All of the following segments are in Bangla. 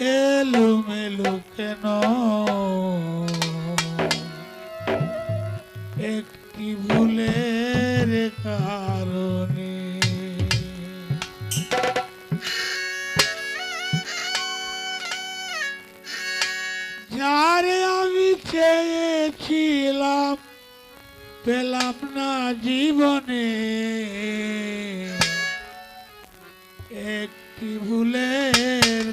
এলোমেলো কেন? একটি ভুলের কারণে। যারে আমি চেয়েছিলাম পেলাম না জীবনে। একটি ভুলের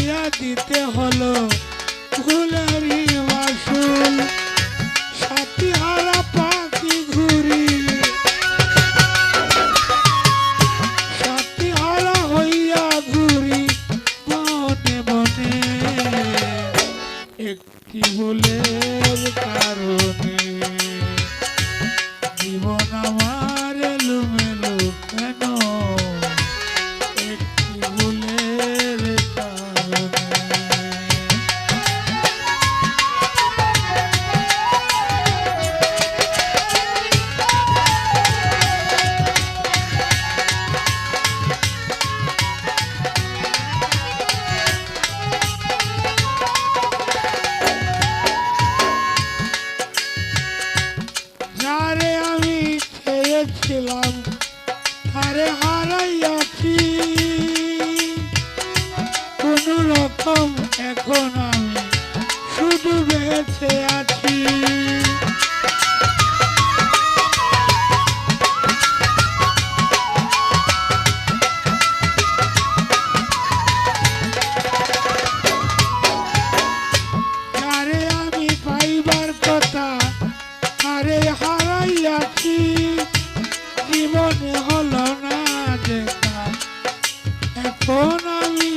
দিয়া দিতে হলো। ফুলারি মাসুল চেয়েছিলাম তারে হারাইয়াছি কোন রকম এখন আমি শুধু বেঁচে আছি। জীবনে হলো না দেখা এখন আমি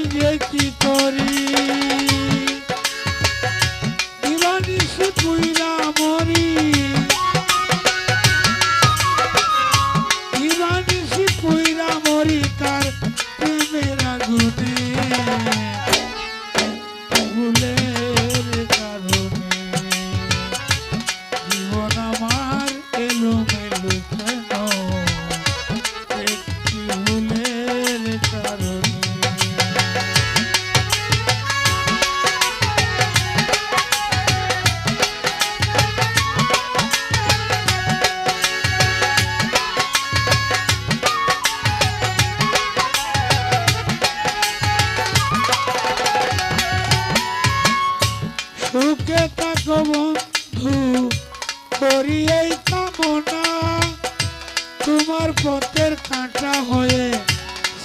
তোমার পথের কাঁটা হয়ে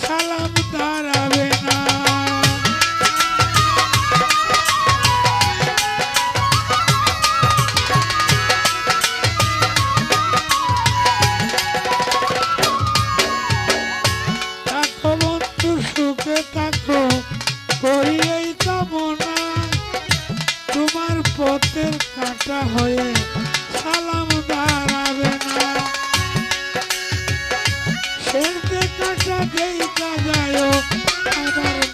সালাম দাঁড়াবে পথের কাঁটা হয়ে সালাম দাঁড়াবে না। শেষে কাঁটা যেই কাজায় আমার